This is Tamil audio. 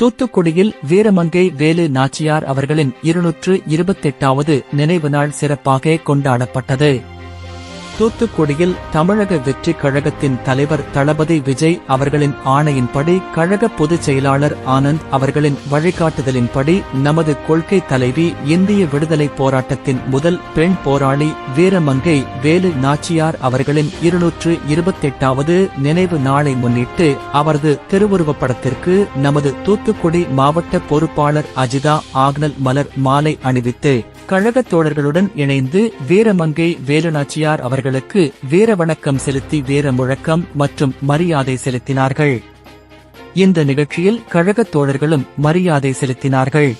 தூத்துக்குடியில் வீரமங்கை வேலு நாச்சியார் அவர்களின் இருநூற்று இருபத்தெட்டாவது நினைவு நாள் சிறப்பாக கொண்டாடப்பட்டது. தூத்துக்குடியில் தமிழக வெற்றி கழகத்தின் தலைவர் தளபதி விஜய் அவர்களின் ஆணையின்படி கழக பொதுச் செயலாளர் ஆனந்த் அவர்களின் வழிகாட்டுதலின்படி நமது கொள்கை தலைவி இந்திய விடுதலை போராட்டத்தின் முதல் பெண் போராளி வீரமங்கை வேலு நாச்சியார் அவர்களின் இருநூற்று இருபத்தெட்டாவது நினைவு நாளை முன்னிட்டு அவரது திருவுருவப் படத்திற்கு நமது தூத்துக்குடி மாவட்ட பொறுப்பாளர் அஜிதா ஆக்னல் மலர் மாலை அணிவித்து கழகத் தோழர்களுடன் இணைந்து வீரமங்கை வேலுநாச்சியார் அவர்களுக்கு வீர வணக்கம் செலுத்தி வீர முழக்கம் மற்றும் மரியாதை செலுத்தினார்கள். இந்த நிகழ்ச்சியில் கழகத் தோழர்களும் மரியாதை செலுத்தினார்கள்.